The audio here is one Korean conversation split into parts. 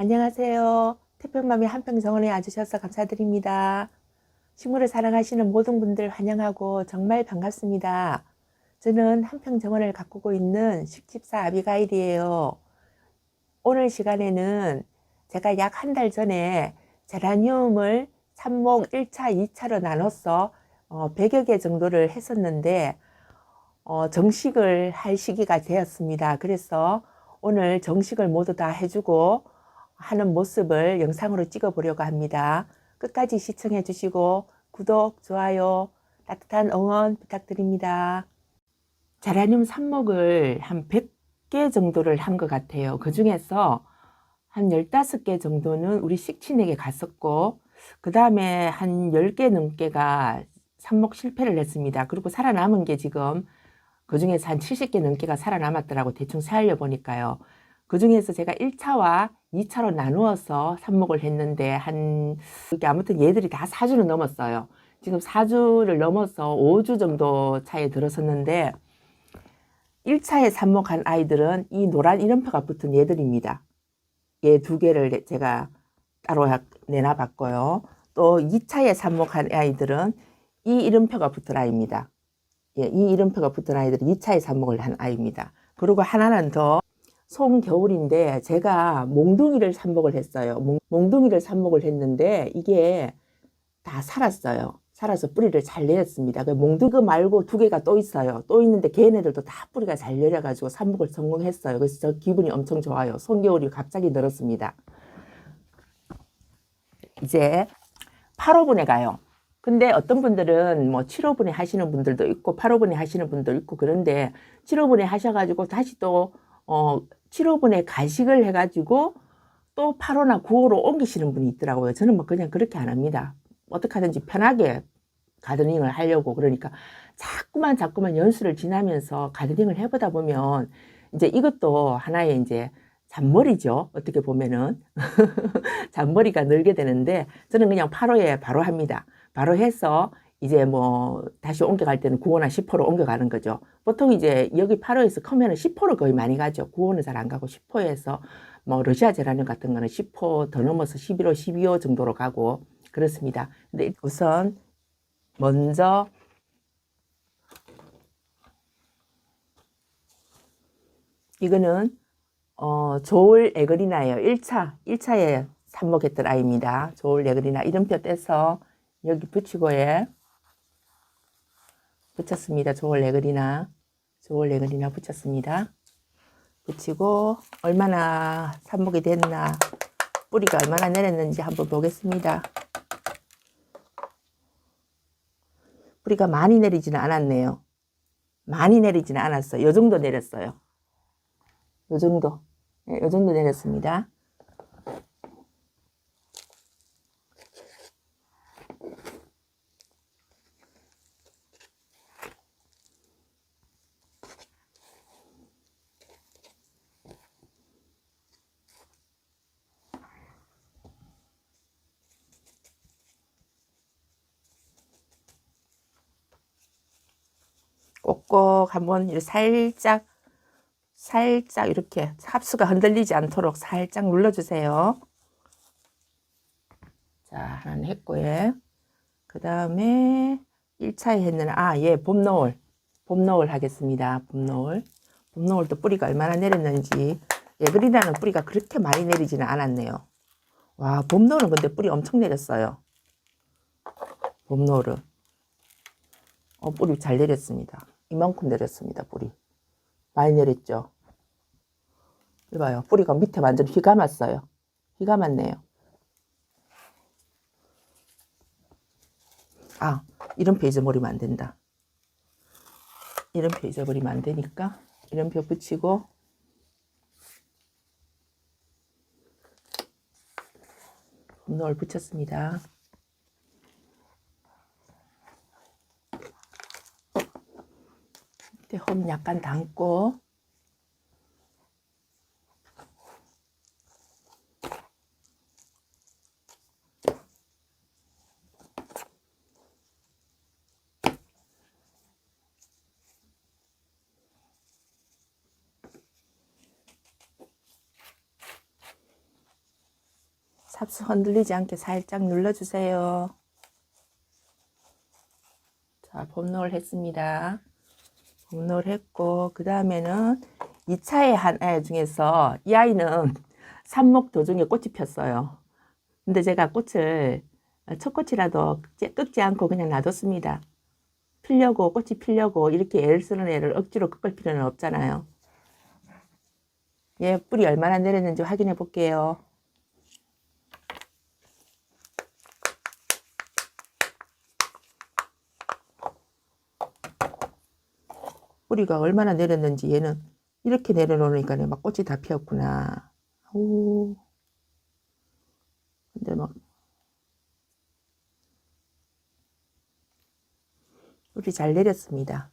안녕하세요. 태평맘이 한평 정원에 와주셔서 감사드립니다. 식물을 사랑하시는 모든 분들 환영하고 정말 반갑습니다. 저는 한평 정원을 가꾸고 있는 식집사 아비가일이에요. 오늘 시간에는 제가 약 한 달 전에 제라늄을 삽목 1차, 2차로 나눠서 어, 100여 개 정도를 했었는데 어, 정식을 할 시기가 되었습니다. 그래서 오늘 정식을 모두 다 해주고 하는 모습을 영상으로 찍어 보려고 합니다. 끝까지 시청해 주시고 구독, 좋아요, 따뜻한 응원 부탁드립니다. 제라늄 삽목을 한 100개 정도를 한 것 같아요. 그 중에서 한 15개 정도는 우리 식친에게 갔었고, 그 다음에 한 10개 넘게가 삽목 실패를 했습니다. 그리고 살아남은 게 지금 그 중에서 한 70개 넘게가 살아남았더라고 대충 세알려 보니까요. 그 중에서 제가 1차와 2차로 나누어서 삽목을 했는데 한 아무튼 얘들이 다 4주는 넘었어요. 지금 4주를 넘어서 5주 정도 차에 들어섰는데 1차에 삽목한 아이들은 이 노란 이름표가 붙은 얘들입니다. 얘 두 개를 제가 따로 내놔봤고요. 또 2차에 삽목한 아이들은 이 이름표가 붙은 아이입니다. 예, 이 이름표가 붙은 아이들이 2차에 삽목을 한 아이입니다. 그리고 하나는 더 송겨울인데 제가 몽둥이를 삽목을 했어요. 몽, 몽둥이를 삽목을 했는데 이게 다 살았어요. 살아서 뿌리를 잘 내렸습니다. 그 몽둥이 말고 두 개가 또 있어요. 또 있는데 걔네들도 다 뿌리가 잘 내려가지고 삽목을 성공했어요. 그래서 저 기분이 엄청 좋아요. 송겨울이 갑자기 늘었습니다. 이제 8호분에 가요. 근데 어떤 분들은 뭐 7호분에 하시는 분들도 있고 8호분에 하시는 분도 있고 그런데 7호분에 하셔가지고 다시 또 어, 7호분에 가식을 해가지고 또 8호나 9호로 옮기시는 분이 있더라고요. 저는 뭐 그냥 그렇게 안 합니다. 어떻게 하든지 편하게 가드닝을 하려고 그러니까 자꾸만 자꾸만 연수를 지나면서 가드닝을 해보다 보면 이제 이것도 하나의 이제 잔머리죠. 어떻게 보면은 잔머리가 늘게 되는데 저는 그냥 8호에 바로 합니다. 바로 해서 이제 뭐 다시 옮겨갈 때는 9호나 10호로 옮겨가는 거죠. 보통 이제 여기 8호에서 크면은 10호로 거의 많이 가죠. 9호는 잘 안 가고 10호에서 뭐 러시아 제라늄 같은 거는 10호 더 넘어서 11호, 12호 정도로 가고 그렇습니다. 근데 우선 먼저 이거는 어, 조울 에그리나예요. 1차, 1차에 삽목했던 아이입니다. 조울 에그리나 이름표 떼서 여기 붙이고에 붙였습니다. 조울 에그리나, 조울 에그리나 붙였습니다. 붙이고 얼마나 삽목이 됐나 뿌리가 얼마나 내렸는지 한번 보겠습니다. 뿌리가 많이 내리지는 않았네요. 많이 내리지는 않았어요. 요 정도 내렸어요. 요 정도. 네, 요 정도 내렸습니다. 꼭꼭 한번 살짝 살짝 이렇게 합수가 흔들리지 않도록 살짝 눌러주세요. 자, 하나는 했고요. 그 다음에 1차에 했는, 아, 예, 봄노을. 봄노을 하겠습니다. 봄노을. 봄노을도 뿌리가 얼마나 내렸는지. 예, 그리나는 뿌리가 그렇게 많이 내리지는 않았네요. 와, 봄노을은 근데 뿌리 엄청 내렸어요. 봄노을은. 어, 뿌리 잘 내렸습니다. 이만큼 내렸습니다, 뿌리. 많이 내렸죠. 이봐요. 뿌리가 밑에 완전 휘 감았어요. 휘 감았네요. 아, 이름표 잊어버리면 안 된다. 이름표 잊어버리면 안 되니까 이름표 붙이고 홈롤 붙였습니다. 홈 약간 담고 삽수 흔들리지 않게 살짝 눌러주세요. 자, 봄놀 했습니다. 봄놀 했고, 그 다음에는 2차의 한 애 중에서 이 아이는 삽목 도중에 꽃이 폈어요. 근데 제가 꽃을 첫 꽃이라도 꺾지 않고 그냥 놔뒀습니다. 피려고, 꽃이 피려고 이렇게 애를 쓰는 애를 억지로 꺾을 필요는 없잖아요. 얘 뿌리 얼마나 내렸는지 확인해 볼게요. 뿌리가 얼마나 내렸는지 얘는 이렇게 내려놓으니까 막 꽃이 다 피었구나. 오. 근데 막 뿌리 잘 내렸습니다.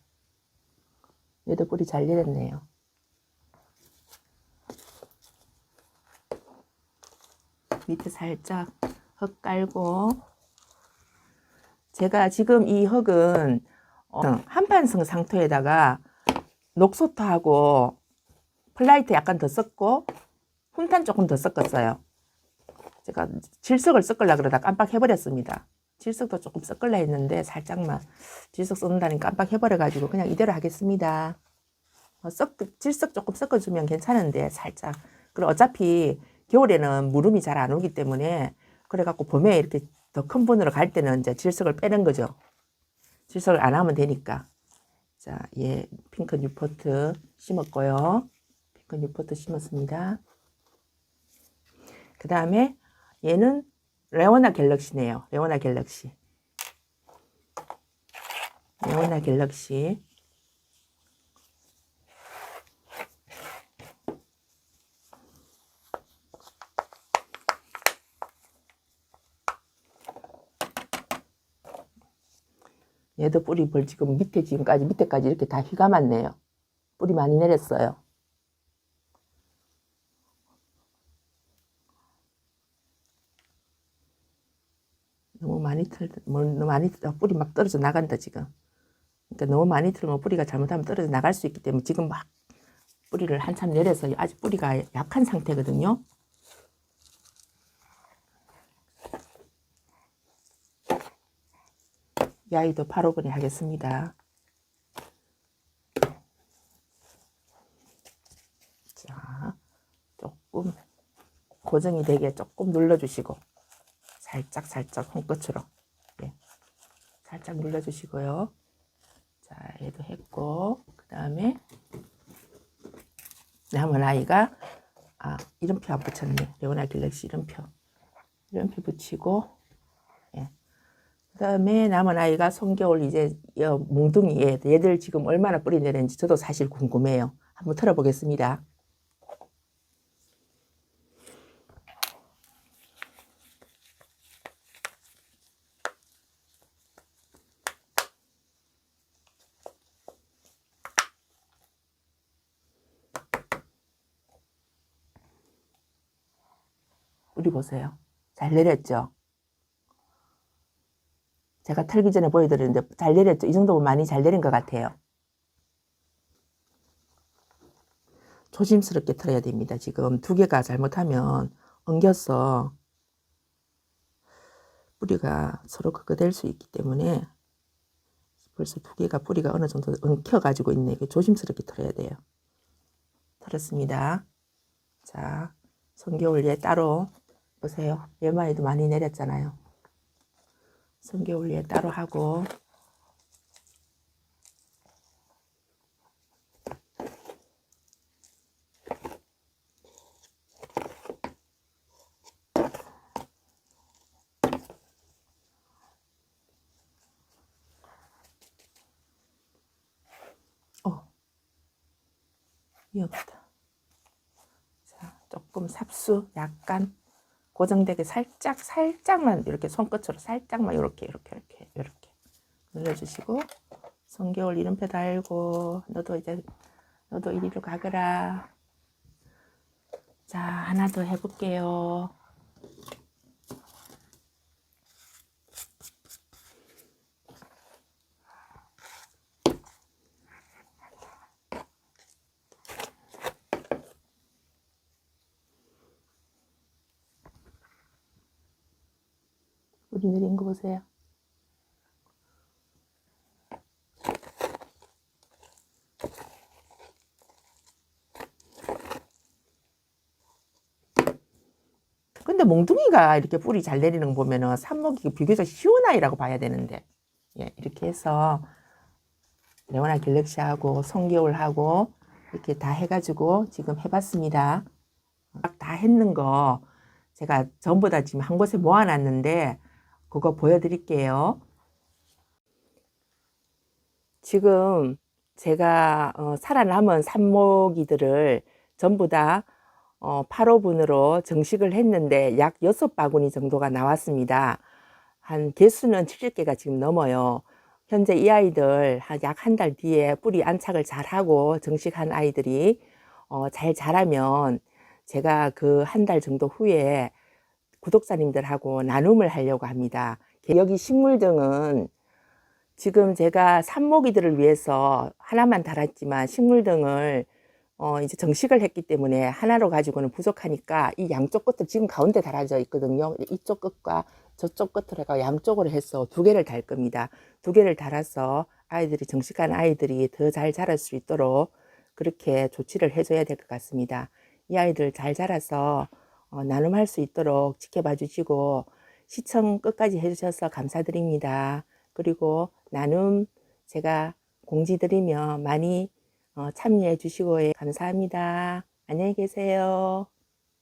얘도 뿌리 잘 내렸네요. 밑에 살짝 흙 깔고 제가 지금 이 흙은 어, 한판성 상토에다가 녹소토하고 플라이트 약간 더 섞고 훈탄 조금 더 섞었어요. 제가 질석을 섞으려 그러다 깜빡해버렸습니다. 질석도 조금 섞으려 했는데 살짝만 질석 섞는다니 깜빡해버려가지고 그냥 이대로 하겠습니다. 어, 섞, 질석 조금 섞어주면 괜찮은데 살짝. 그리고 어차피 겨울에는 무름이 잘 안 오기 때문에 그래갖고 봄에 이렇게 더 큰 분으로 갈 때는 이제 질석을 빼는 거죠. 질석을 안 하면 되니까. 자, 얘 핑크 뉴포트 심었고요. 핑크 뉴포트 심었습니다. 그 다음에 얘는 레오나 갤럭시네요. 레오나 갤럭시. 레오나 갤럭시. 얘도 뿌리 벌 지금 밑에 지금까지 밑에까지 이렇게 다 휘가 많네요. 뿌리 많이 내렸어요. 너무 많이 틀, 뭐, 너무 많이 틀, 뿌리 막 떨어져 나간다 지금. 그러니까 너무 많이 틀면 뿌리가 잘못하면 떨어져 나갈 수 있기 때문에 지금 막 뿌리를 한참 내려서 아직 뿌리가 약한 상태거든요. 이 아이도 8호분에 하겠습니다. 자, 조금 고정이 되게 조금 눌러주시고 살짝 살짝 손끝으로 예. 살짝 눌러주시고요. 자, 얘도 했고 그 다음에 남은 아이가 아 이름표 안 붙였네. 레오나 갤럭시 이름표 이름표 붙이고 예. 그 다음에 남은 아이가 송겨울 이제 여 몽둥이 얘, 얘들 지금 얼마나 뿌리 내는지 저도 사실 궁금해요. 한번 털어보겠습니다. 뿌리 보세요. 잘 내렸죠? 제가 털기 전에 보여드렸는데 잘 내렸죠? 이 정도면 많이 잘 내린 것 같아요. 조심스럽게 털어야 됩니다. 지금 두 개가 잘못하면 엉겨서 뿌리가 서로 그거 될수 있기 때문에 벌써 두 개가 뿌리가 어느 정도 엉켜 가지고 있네. 조심스럽게 털어야 돼요. 털었습니다. 자, 성겨울 얘 따로 보세요. 얘만해도 많이 내렸잖아요. 얘 따로 하고 어 위험하다. 자, 조금 삽수 약간 고정되게 살짝 살짝만 이렇게 손끝으로 살짝만 이렇게 이렇게 이렇게 이렇게 눌러주시고 성겨울 이름표 달고 너도 이제 너도 이리로 가거라. 자 하나 더 해볼게요. 뿌리 내린 거 보세요. 근데 몽둥이가 이렇게 뿌리 잘 내리는 거 보면은 삽목이 비교적 쉬운 아이라고 봐야 되는데 예, 이렇게 해서 레오나 갤럭시하고 송겨울하고 이렇게 다 해가지고 지금 해봤습니다. 막다 했는 거 제가 전부 다 지금 한 곳에 모아놨는데 그거 보여드릴게요. 지금 제가 어, 살아남은 삽목이들을 전부 다 어, 8호분으로 정식을 했는데 약 6바구니 정도가 나왔습니다. 한 개수는 70개가 지금 넘어요. 현재 이 아이들 약한 달 뒤에 뿌리 안착을 잘 하고 정식한 아이들이 어, 잘 자라면 제가 그 한 달 정도 후에 구독자님들하고 나눔을 하려고 합니다. 여기 식물 등은 지금 제가 산모기들을 위해서 하나만 달았지만 식물 등을 어, 이제 정식을 했기 때문에 하나로 가지고는 부족하니까 이 양쪽 끝을 지금 가운데 달아져 있거든요. 이쪽 끝과 저쪽 끝을 해가 양쪽으로 해서 두 개를 달 겁니다. 두 개를 달아서 아이들이 정식한 아이들이 더 잘 자랄 수 있도록 그렇게 조치를 해줘야 될 것 같습니다. 이 아이들 잘 자라서 어, 나눔할 수 있도록 지켜봐 주시고 시청 끝까지 해주셔서 감사드립니다. 그리고 나눔 제가 공지 드리며 많이 어, 참여해 주시고 감사합니다. 안녕히 계세요.